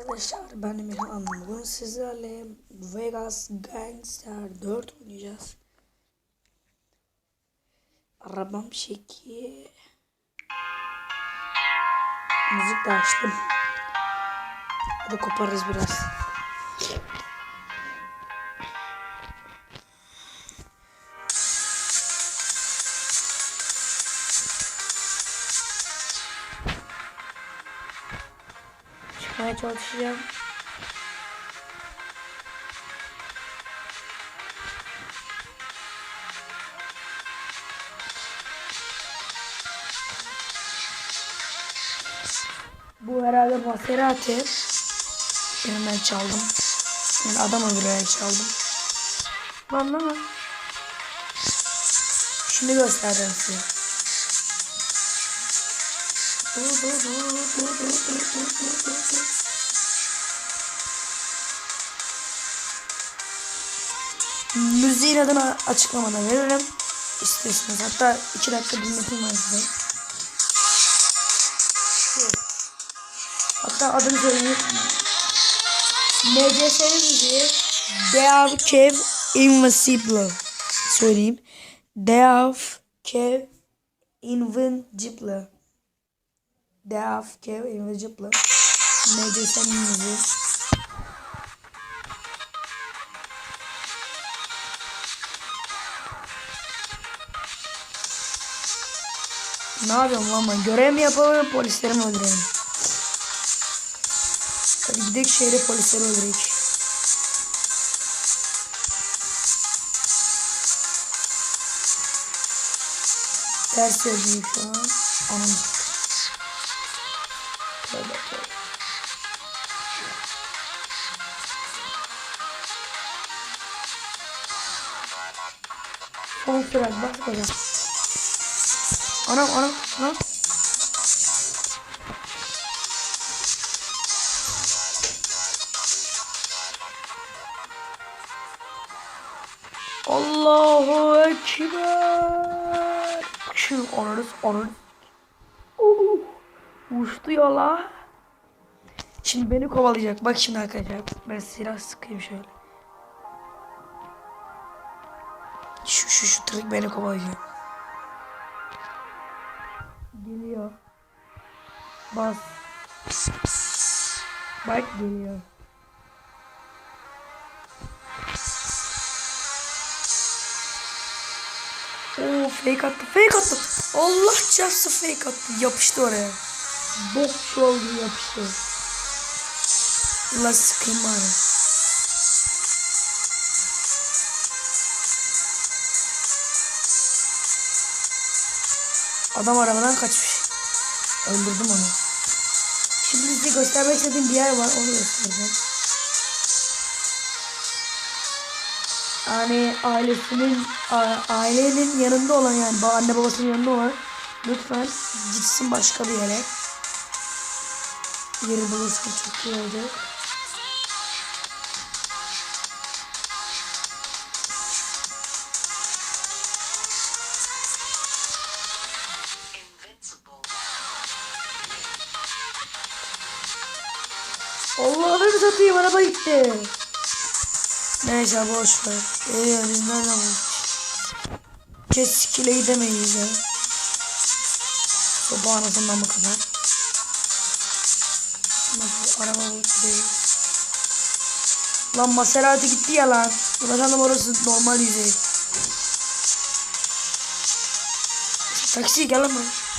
Arkadaşlar ben Emirhan. Bugün sizlerle Vegas Gangster 4 oynayacağız. Arabam şeki. Müzik de açtım. Hadi koparız biraz. Çıkmaya çalışacağım. Bu herhalde Maserati. Benim ben çaldım. Yani adam öldürerek çaldım. Lan. Şimdi göstereceğim size. Dur, dur, dur, dur, dur, dur, dur, dur, dur, Müziğin adını açıklamadan veririm. İstiyorsanız. Hatta iki dakika dinleteyim ben size. Hatta adını söyleyeyim. MCS'nin müziği Deav Kev Invincible. Söyleyeyim. Deav Kev Invincible. Deav Kev Invincible. MCS'nin müziği. Ne yapıyorum lan ben? Görev mi yapalım polisleri mi öldürelim? Hadi gidelim şehre polisleri öldürelim. Ters söyleyeyim şu an. Anam. Tövbe tövbe. Son sürat bas bakalım. Anam anam anam. Allahu Ekber. Şu onuruz onur. Uh, uçtu yola. Şimdi beni kovalayacak. Bak şimdi arkadaşlar. Ben silah sıkayım şöyle. Şu şu şu tırık beni kovalayacak. Bas. Bak geliyor. Oo fake attı. Fake attı. Allah çarpsın fake attı. Yapıştı oraya. Bok gibi yapıştı. Allah sıkayım bari. Adam arabadan kaçmış. Öldürdüm onu. Şimdi size göstermek istediğim bir yer var. Onu göstereceğim. Yani ailesinin ailenin yanında olan yani anne babasının yanında olan lütfen gitsin başka bir yere. Yeri bulursan çok iyi olacak. Gitti. Neyse boş ver. İyi hadi nereden bulmuş? Kesikile gidemeyiz ya. Soba anasından mı kadar? Nasıl araba bu değil. Lan Maserati gitti ya lan. Bakalım orası normal yüzey. Taksi gel lan.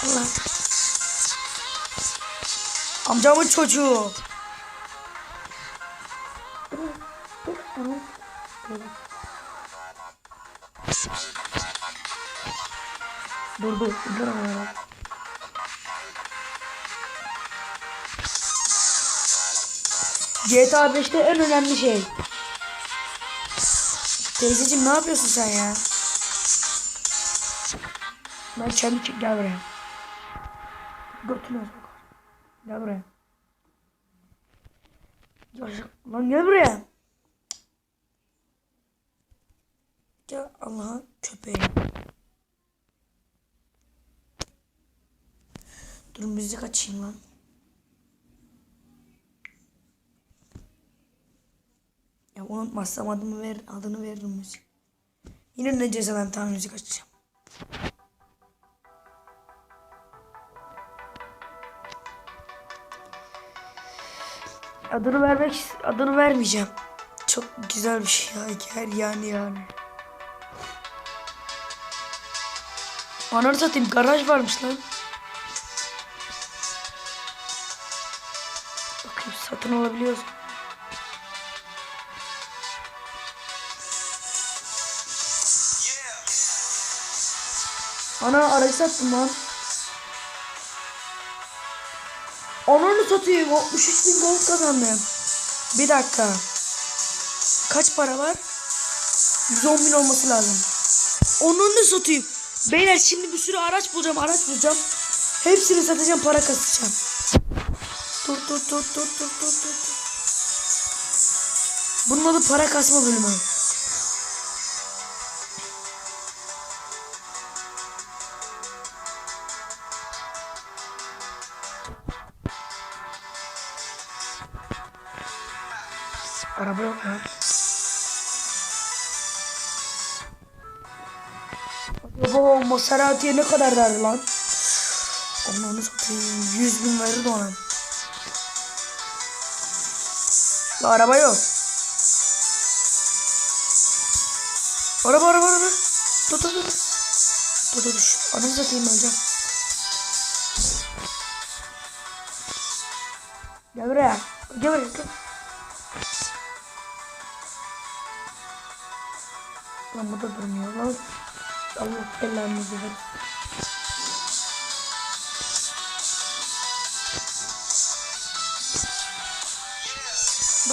Allah. Amcamın çocuğu. Dur dur dur ama. GTA 5'te en önemli şey. Teyzeciğim ne yapıyorsun sen ya? Lan kendi çık gel buraya. Götüne sok. Gel buraya. Yavşak. Lan gel buraya. Ya Allah'ın köpeği. Dur müzik açayım lan. unutmazsam adımı ver, adını veririm müzik. Yine ne cezadan tane müzik açacağım. Adını vermek adını vermeyeceğim. Çok güzel bir şey ya. Her yani yani. Ananı satayım garaj varmış lan. Satın alabiliyoruz. Ana aracı sattım lan. Ananı satayım 63 bin gold kazandım. Bir dakika. Kaç para var? 110 bin olması lazım. Onunu satayım. Beyler şimdi bir sürü araç bulacağım, araç bulacağım. Hepsini satacağım, para kasacağım. Dur dur dur dur dur dur dur. Bunun adı para kasma bölümü. Araba yok ya. Acaba Maserati'ye ne kadar verdi lan? Onu satayım. 100 bin verirdi ona. Ya araba yok. Araba araba araba. Dur dur dur. Dur dur dur. Ananı satayım öleceğim. Gel buraya. Gel buraya. Gel. Lan bu da durmuyor lan. Allah belanızı ver.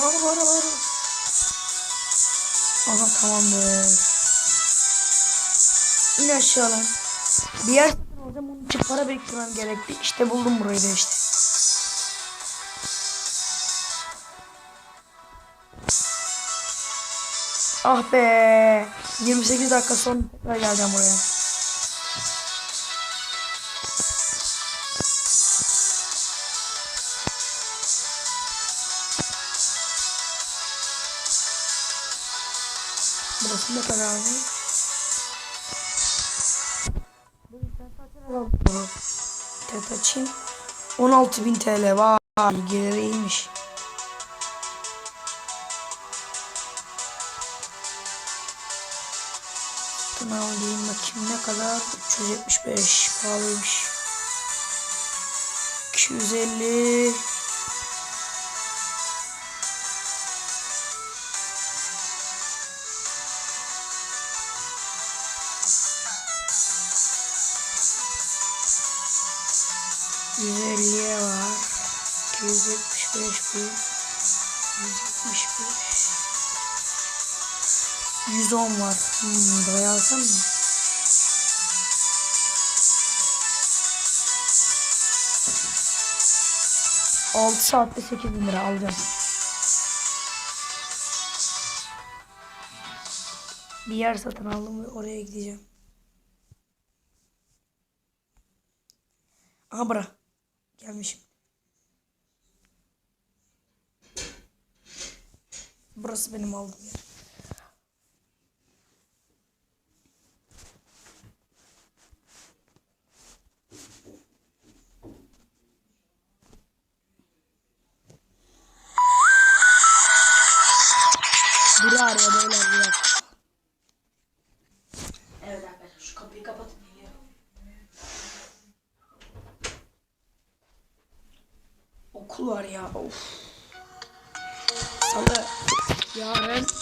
Bağır bağır bağır. Aha tamamdır. İn aşağı lan. Bir yer alacağım onun için para biriktirmem gerekti. İşte buldum burayı da işte. Ah be. 28 dakika sonra geleceğim buraya. Abi? Evet açayım. 16.000 TL var. Geliri iyiymiş. Bunu alayım bakayım ne kadar? 375 pahalıymış. 250 275 bin. 175. 110 var. Hmm, buraya mı? Altı saatte 8 bin lira alacağım. Bir yer satın aldım ve oraya gideceğim. Aha bura. Gelmişim. Burası benim aldığım yer.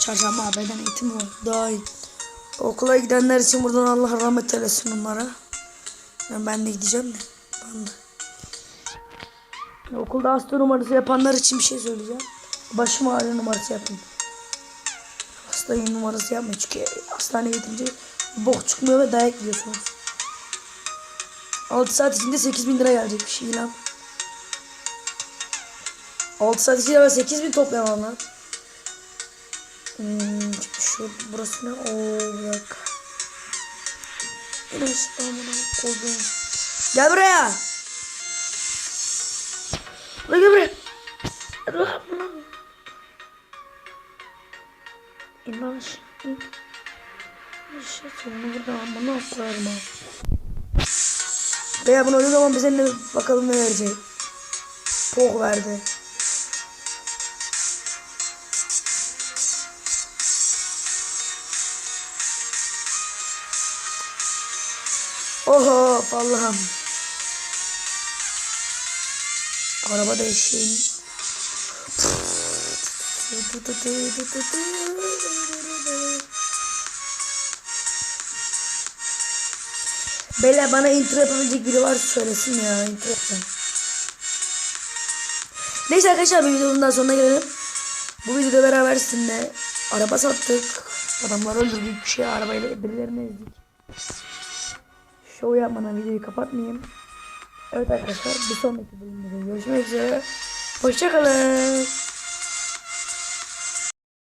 Çarşamba beden eğitimi var. Daha iyi. Okula gidenler için buradan Allah rahmet eylesin onlara. Yani ben de gideceğim de. Ben de. Okulda hasta numarası yapanlar için bir şey söyleyeceğim. Başım ağrıyor numarası yapın. Hastayım numarası yapmayın çünkü hastaneye gidince bok çıkmıyor ve dayak yiyorsunuz. 6 saat içinde 8 bin lira gelecek bir şey lan. 6 saat içinde ben 8 bin toplayamam lan. Hmm, şu burası ne? Oo dakika. Burası amına koydum. Gel buraya. Lan gel buraya. Dur, amına. İnan şimdi. Şey sonunu burada amına koyarım ha. Veya bunu öldüğü zaman bize ne bakalım ne verecek. Pok verdi. Oho Allah'ım. Araba da eşeğin. Beyler bana intro yapabilecek biri varsa söylesin ya intro yapacağım. Neyse arkadaşlar bir videonun daha sonuna gelelim. Bu videoda beraber sizinle araba sattık. Adamları öldürdük. Şey arabayla birilerini ezdik. Show yapmadan videoyu kapatmayayım. Evet arkadaşlar bir sonraki bölümde görüşmek üzere. Hoşçakalın.